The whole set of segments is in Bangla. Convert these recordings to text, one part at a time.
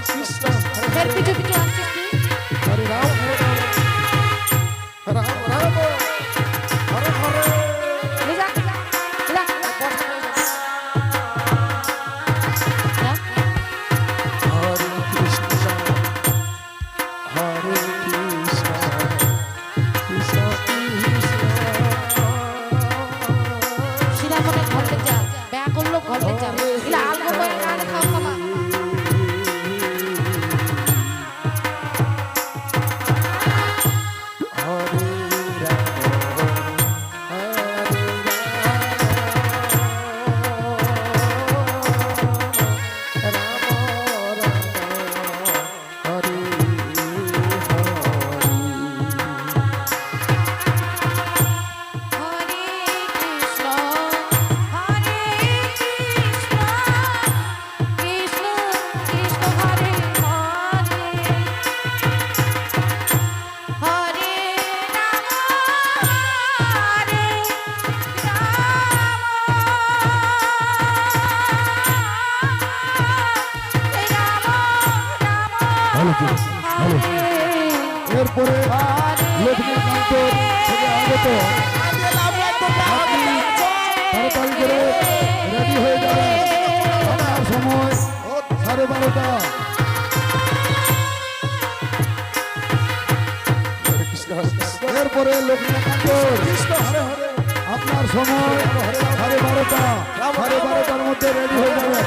of sisters. এরপরে লোকনৃত্য থেকে আগত তাড়াতাড়ি করে রেডি হয়ে যাবে। সময় সাড়ে বারোটা। এরপরে লোকনাথ আপনার সময় সাড়ে বারোটা। সাড়ে বারোটার মধ্যে রেডি হয়ে যাবে।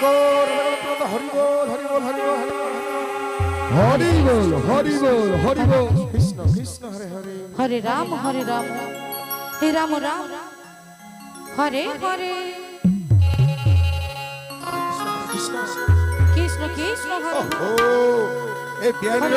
ঠাকুর হরি বল হরি বল হরি বল হরি বল হরি বল হরি বল। কৃষ্ণ কৃষ্ণ হরে হরে। হরে রাম হরে রাম। হে রাম রাম। হরে হরে। কৃষ্ণ কৃষ্ণ। হরে। এ বিহারি